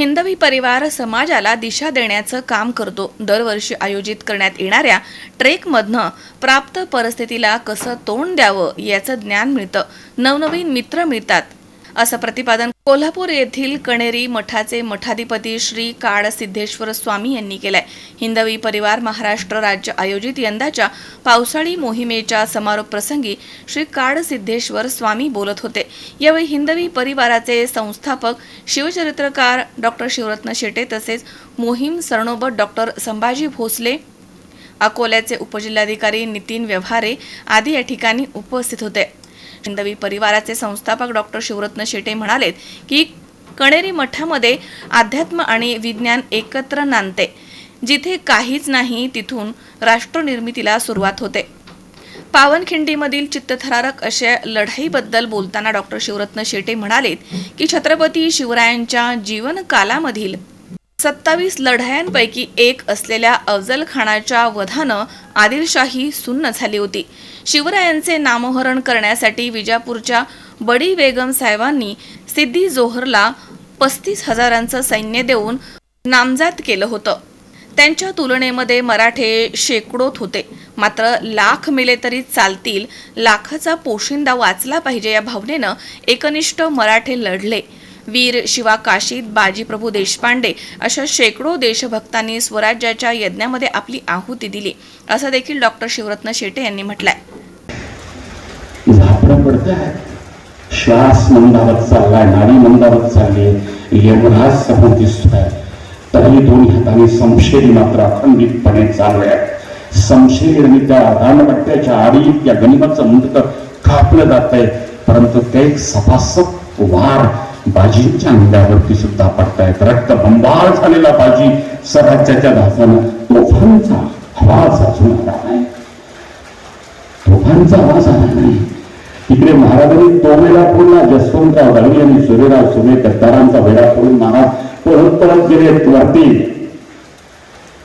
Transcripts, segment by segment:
हिंदवी परिवार समाजाला दिशा देण्याचं काम करतो. दरवर्षी आयोजित करण्यात येणाऱ्या ट्रेकमधनं प्राप्त परिस्थितीला कसं तोंड द्यावं याचं ज्ञान मिळतं. नवनवीन मित्र मिळतात. असं प्रतिपादन कोल्हापूर येथील कणेरी मठाचे मठाधिपती श्री काळ सिद्धेश्वर स्वामी यांनी केलाय. हिंदवी परिवार महाराष्ट्र राज्य आयोजित यंदाच्या पावसाळी मोहिमेच्या समारोप प्रसंगी श्री काळ सिद्धेश्वर स्वामी बोलत होते. यावेळी हिंदवी परिवाराचे संस्थापक शिवचरित्रकार डॉक्टर शिवरत्न शेटे तसेच मोहीम सरणोबत डॉक्टर संभाजी भोसले अकोल्याचे उपजिल्हाधिकारी नितीन व्यवहारे आदी या ठिकाणी उपस्थित होते. हिंदवी परिवाराचे संस्थापक डॉक्टर शिवरत्न शेटे म्हणालेत की कणेरी मठामध्ये अध्यात्म आणि विज्ञान एकत्र नांदते. जिथे काहीच नाही तिथून राष्ट्रनिर्मितीला सुरुवात होते. पावनखिंडीमधील चित्तथरारक अशा लढाईबद्दल बोलताना डॉक्टर शिवरत्न शेटे म्हणालेत की छत्रपती शिवरायांच्या जीवनकालामधील सत्तावीस लढायांपैकी एक असलेल्या अफजल खानाच्या वधानं आदिलशाही सुन्न झाली होती. शिवरायांचे नामोहरण करण्यासाठी विजापूरच्या बडी बेगम साहेबांनी सिद्धी जोहरला पस्तीस हजारांचं सैन्य देऊन नामजात केलं होतं. त्यांच्या तुलनेमध्ये मराठे शेकडोत होते. मात्र लाख मिले तरी चालतील लाखाचा पोशिंदा वाचला पाहिजे या भावनेनं एकनिष्ठ मराठे लढले. वीर शिवा काशीद बाजीप्रभू देशपांडे अशा शेकडो देशभक्तांनी स्वराज्याच्या यज्ञामध्ये आपली आहुती दिली. असं देखील डॉक्टर शिवरत्न शेटे यांनी म्हटलंय. श्वास मंदावत चाललाय नाडी मंदावत चालली यमराज समोर दिसतोय. तरी दोन्ही हाताने संशयी मात्र अखंडितपणे चालू आहे संशयी आणि त्या दानपट्ट्याच्या आडी त्या गणिमाचं मुंडक कापलं जात आहे परंतु ते एक सभासद वार बाजींच्या अंगावरती सुद्धा पडतायत. रक्त बंबाळ झालेला बाजी स्वराज्याच्या दासानं तोफांचा आवाज अजून आला नाही. तोफांचा आवाज आला नाही. तिकडे महाराजांनी तोमेला पूर्ण जसवंतराव दळवी आणि सूर्यराव सुमे गद्दारांचा वेळा करून महाराज परत परत गेले वरती.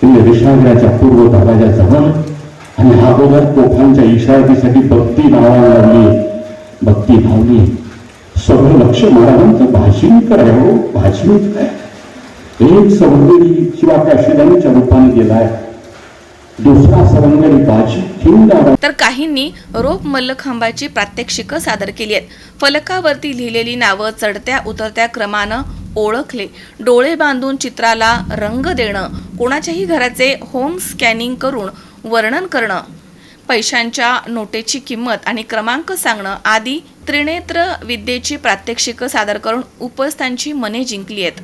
तिने विश्रांतीच्या पूर्व दरवाजाजवळ आणि हा अगोदर तोफांच्या इशारतीसाठी भक्ती नावाला लागली भक्ती भावली. सगळं लक्ष महाराजांचं भाषण हो भाषण काय? एक सवंगडी शिवा रूपाने गेलाय. तर काहींनी रोप मल्लखांबाची प्रात्यक्षिकं सादर केली आहेत. फलकावरती लिहिलेली नावं चढत्या उतरत्या क्रमानं ओळखले. डोळे बांधून चित्राला रंग देणं कोणाच्याही घराचे होम स्कॅनिंग करून वर्णन करणं पैशांच्या नोटेची किंमत आणि क्रमांक सांगणं आदी त्रिनेत्र विद्येची प्रात्यक्षिकं सादर करून उपस्थांची मने जिंकली आहेत.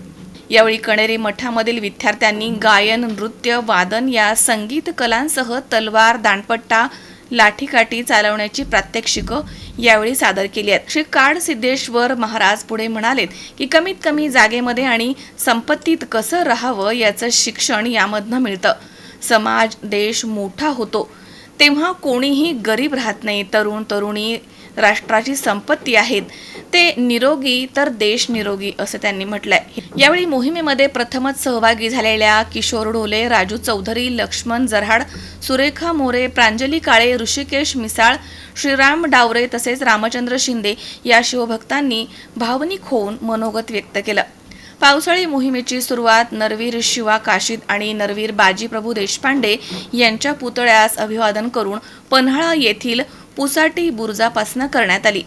यावेळी कणेरी मठामधील विद्यार्थ्यांनी गायन नृत्य वादन या संगीत कलांसह तलवार दांडपट्टा लाठीकाठी चालवण्याची प्रात्यक्षिकं यावेळी सादर केली आहेत. श्री काड सिद्धेश्वर महाराज पुढे म्हणालेत की कमीत कमी जागेमध्ये आणि संपत्तीत कसं राहावं याचं शिक्षण यामधनं मिळतं. समाज देश मोठा होतो. तेव्हा कोणीही गरीब राहत नाही तरुण तरुणी राष्ट्राची संपत्ती आहेत. ते निरोगी तर देश निरोगी असं त्यांनी म्हटलंय. यावेळी मोहिमेमध्ये प्रथमच सहभागी झालेल्या किशोर ढोले राजू चौधरी लक्ष्मण जरहाड सुरेखा मोरे प्रांजली काळे ऋषिकेश मिसाळ श्रीराम डावरे तसेच रामचंद्र शिंदे या शिवभक्तांनी भावनिक होऊन मनोगत व्यक्त केलं. पावसाळी मोहिमेची सुरुवात नरवीर शिवा काशीद आणि नरवीर बाजीप्रभू देशपांडे यांच्या पुतळ्यास अभिवादन करून पन्हाळा येथील पुसाटी बुरुजापासनं करण्यात आली.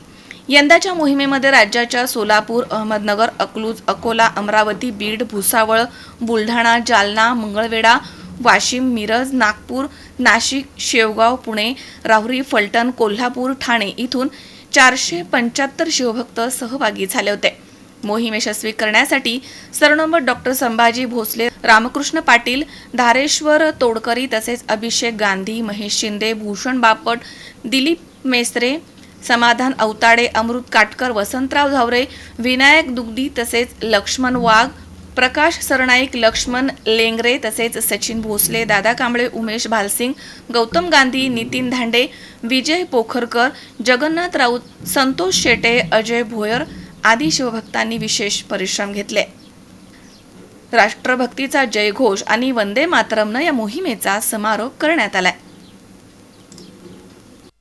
यंदाच्या मोहिमेमध्ये राज्याच्या सोलापूर अहमदनगर अकलूज अकोला अमरावती बीड भुसावळ बुलढाणा जालना मंगळवेढा वाशिम मिरज नागपूर नाशिक शेवगाव पुणे राहुरी फलटण कोल्हापूर ठाणे इथून चारशे पंच्याहत्तर शिवभक्त सहभागी झाले होते. मोहीम यशस्वी करण्यासाठी सरनंबर डॉक्टर संभाजी भोसले रामकृष्ण पाटील धारेश्वर तोडकरी तसेच अभिषेक गांधी महेश शिंदे भूषण बापट दिलीप मेसरे समाधान अवताडे अमृत काटकर वसंतराव झावरे विनायक दुग्धी तसेच लक्ष्मण वाघ प्रकाश सरनाईक लक्ष्मण लेंगरे तसेच सचिन भोसले दादा कांबळे उमेश भालसिंग गौतम गांधी नितीन धांडे विजय पोखरकर जगन्नाथ राऊत संतोष शेटे अजय भोयर आदी शिवभक्तांनी विशेष परिश्रम घेतले. राष्ट्रभक्तीचा जयघोष आणि वंदे मातरमनं या मोहिमेचा समारोप करण्यात आलाय.